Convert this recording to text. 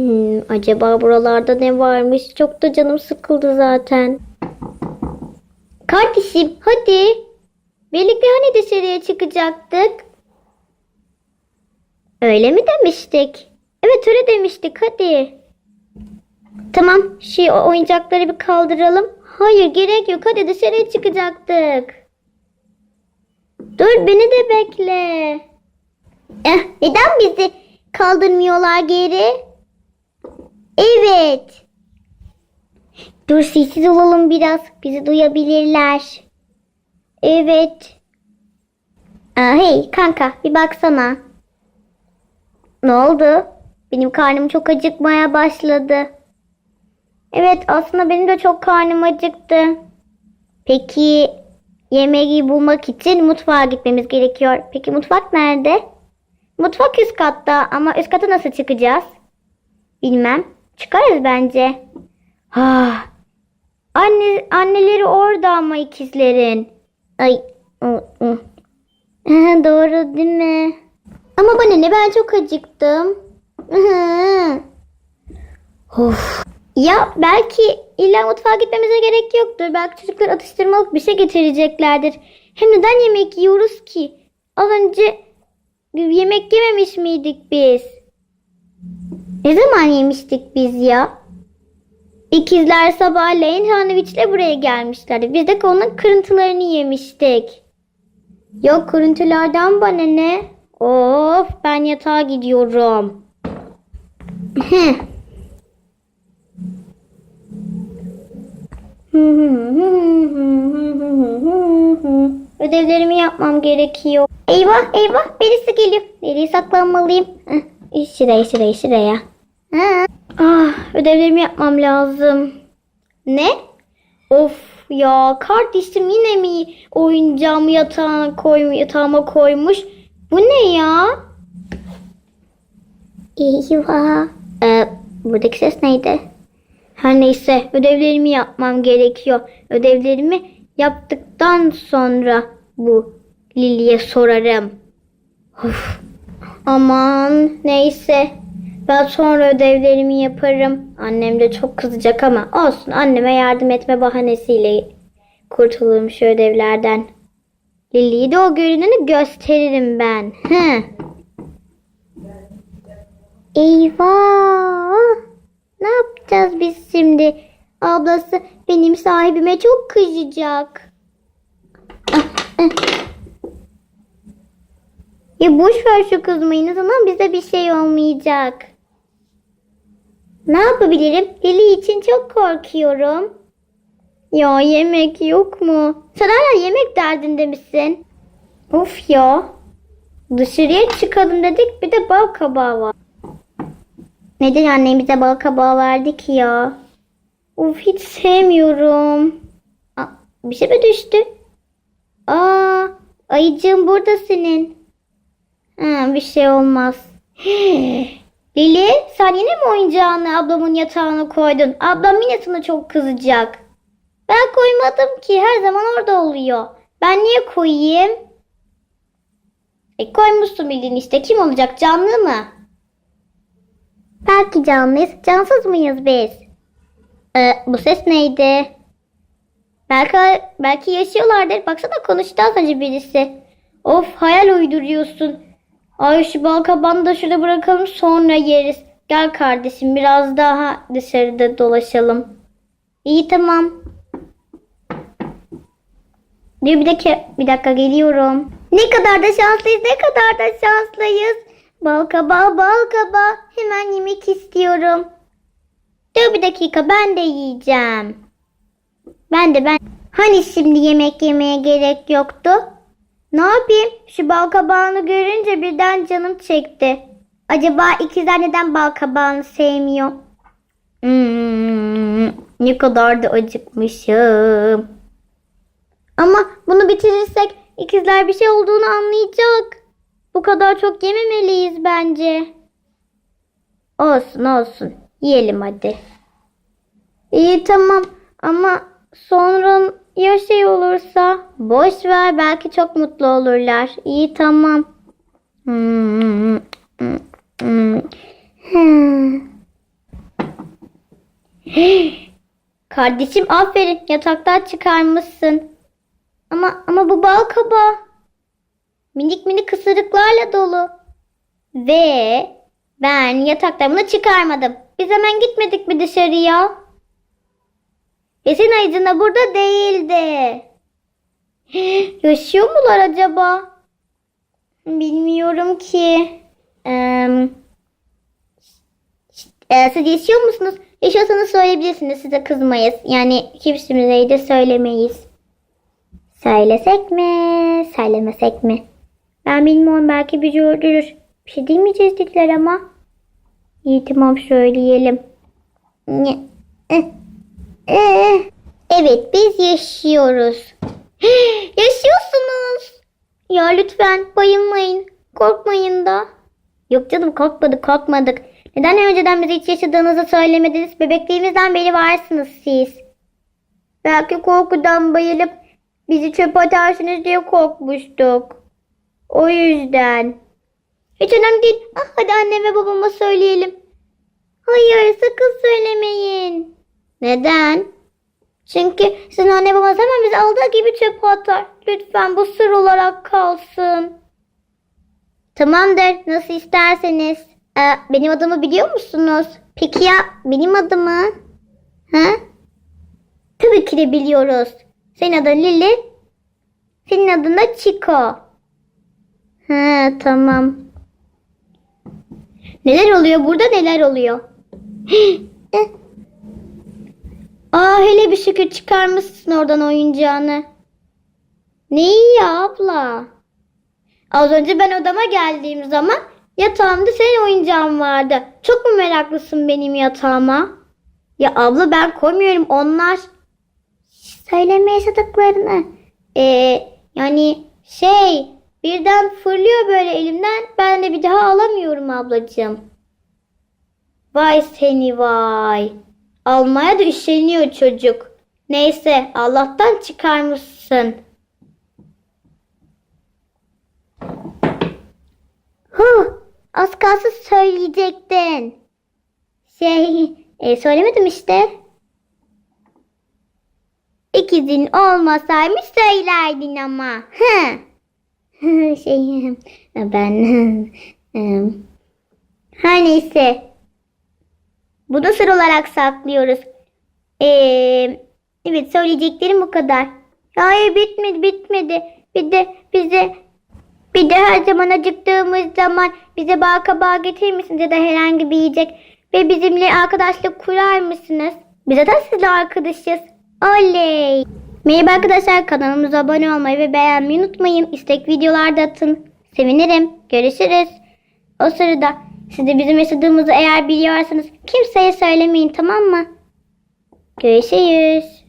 Hmm, acaba buralarda ne varmış? Çok da canım sıkıldı zaten. Kardeşim hadi. Birlikte hani dışarıya çıkacaktık? Öyle mi demiştik? Evet öyle demiştik hadi. Tamam şu oyuncakları bir kaldıralım. Hayır gerek yok hadi dışarıya çıkacaktık. Dur beni de bekle. Eh, neden bizi kaldırmıyorlar geri? Evet. Dur sessiz olalım biraz. Bizi duyabilirler. Evet. Aa, hey kanka bir baksana. Ne oldu? Benim karnım çok acıkmaya başladı. Evet aslında benim de çok karnım acıktı. Peki yemeği bulmak için mutfağa gitmemiz gerekiyor. Peki mutfak nerede? Mutfak üst katta ama üst kata nasıl çıkacağız? Bilmem. Çıkarız bence. Ha. Anne anneleri orada ama ikizlerin. Ay. Doğru değil mi? Ama bana ne ben çok acıktım. Of. Ya belki illa mutfağa gitmemize gerek yoktur. Belki çocuklar atıştırmalık bir şey getireceklerdir. Hem neden yemek yiyoruz ki? Az önce yemek yememiş miydik biz? Ne zaman yemiştik biz ya? İkizler sabahleyin sandviçle buraya gelmişlerdi. Biz de onun kırıntılarını yemiştik. Yok kırıntılardan bana ne? Of ben yatağa gidiyorum. Ödevlerimi yapmam gerekiyor. Eyvah eyvah birisi geliyor. Nereye saklanmalıyım? Şuraya şuraya şuraya. Ha. Ah, ödevlerimi yapmam lazım. Ne? Of ya kardeşim yine mi oyuncağımı yatağına koymuş, yatağıma koymuş? Bu ne ya? Eyvah. Ee, buradaki ses neydi? Her neyse ödevlerimi yapmam gerekiyor. Ödevlerimi yaptıktan sonra bu Lili'ye sorarım. Of. Aman neyse. Ben sonra ödevlerimi yaparım. Annem de çok kızacak ama olsun anneme yardım etme bahanesiyle kurtulurum şu ödevlerden. Lili'yi de o görüneni gösteririm ben. Hı. Eyvah! Ne yapacağız biz şimdi? Ablası benim sahibime çok kızacak. Ya boş ver şu kızmayın o zaman bize bir şey olmayacak. Ne yapabilirim? Lili için çok korkuyorum. Ya yemek yok mu? Sen hala yemek derdinde misin? Of ya. Dışarıya çıkalım dedik bir de bal kabağı var. Neden annem bize bal kabağı verdi ki ya? Of hiç sevmiyorum. Aa, bir şey mi düştü? Aa, ayıcığım burada senin. Ha, bir şey olmaz. Lili sen yine mi oyuncağını ablamın yatağına koydun? Ablam yine sana çok kızacak. Ben koymadım ki her zaman orada oluyor. Ben niye koyayım? E koymuşsun bildiğin işte kim olacak canlı mı? Belki canlıyız. Cansız mıyız biz? Ee, bu ses neydi? Belki belki yaşıyorlardır. Baksana konuştu az önce birisi. Of hayal uyduruyorsun. Ay şu bal kabağını da şurada bırakalım sonra yeriz. Gel kardeşim biraz daha dışarıda dolaşalım. İyi tamam. Dur bir dakika, bir dakika geliyorum. Ne kadar da şanslıyız, ne kadar da şanslıyız. Bal kabağı, bal kabağı. Hemen yemek istiyorum. Dur bir dakika ben de yiyeceğim. Ben de ben. Hani şimdi yemek yemeye gerek yoktu? Ne yapayım? Şu bal kabağını görünce birden canım çekti. Acaba ikizler neden bal kabağını sevmiyor? Hmm, ne kadar da acıkmışım. Ama bunu bitirirsek ikizler bir şey olduğunu anlayacak. Bu kadar çok yememeliyiz bence. Olsun olsun. Yiyelim hadi. İyi tamam ama sonra ya şey olursa boş ver belki çok mutlu olurlar. İyi tamam. Kardeşim aferin yataktan çıkarmışsın. Ama ama bu bal kabağı. Minik minik kısırıklarla dolu. Ve ben yataktan bunu çıkarmadım. Biz hemen gitmedik mi dışarıya? Esin Ayıcın da burada değildi. Yaşıyor mular acaba? Bilmiyorum ki. Eee, e, siz yaşıyor musunuz? Yaşıyorsanız söyleyebilirsiniz. Size kızmayız. Yani kimseye de söylemeyiz. Söylesek mi? Söylemesek mi? Ben bilmiyorum. Belki bir öldürür. Bir şey demeyeceğiz dediler ama. İyi tamam söyleyelim. Ne? Eh. Evet biz yaşıyoruz. Yaşıyorsunuz. Ya lütfen bayılmayın. Korkmayın da. Yok canım korkmadık korkmadık. Neden önceden bize hiç yaşadığınızı söylemediniz? Bebekliğimizden beri varsınız siz. Belki korkudan bayılıp bizi çöpe atarsınız diye korkmuştuk. O yüzden. Hiç önemli değil. Ah, hadi annem ve babama söyleyelim. Hayır sakın söylemeyin. Neden? Çünkü sizin anne babanız hemen bizi aldığı gibi çöpe atar. Lütfen bu sır olarak kalsın. Tamamdır. Nasıl isterseniz. Ee, benim adımı biliyor musunuz? Peki ya benim adımı? Ha? Tabii ki de biliyoruz. Senin adın Lili. Senin adın da Chico. Ha tamam. Neler oluyor burada neler oluyor? Aa hele bir şükür çıkarmışsın oradan oyuncağını. Ne iyi ya abla. Az önce ben odama geldiğim zaman yatağımda senin oyuncağın vardı. Çok mu meraklısın benim yatağıma? Ya abla ben koymuyorum onlar. Söyleme yaşadıklarını. Ee, yani şey birden fırlıyor böyle elimden. Ben de bir daha alamıyorum ablacığım. Vay seni vay. Almaya da üşeniyor çocuk. Neyse Allah'tan çıkarmışsın. Huh, az kalsın söyleyecektin. Şey, e, söylemedim işte. İkizin olmasaymış söylerdin ama. Hı. şey, ben... Her neyse. Bunu sır olarak saklıyoruz. Ee, evet söyleyeceklerim bu kadar. Hayır bitmedi bitmedi. Bir de bize bir de her zaman acıktığımız zaman bize bal kabağı getirir misiniz ya da herhangi bir yiyecek ve bizimle arkadaşlık kurar mısınız? Biz zaten sizle arkadaşız. Oley! Merhaba arkadaşlar kanalımıza abone olmayı ve beğenmeyi unutmayın. İstek videolar da atın. Sevinirim. Görüşürüz. O sırada de bizim yaşadığımızı eğer biliyorsanız kimseye söylemeyin tamam mı? Görüşürüz.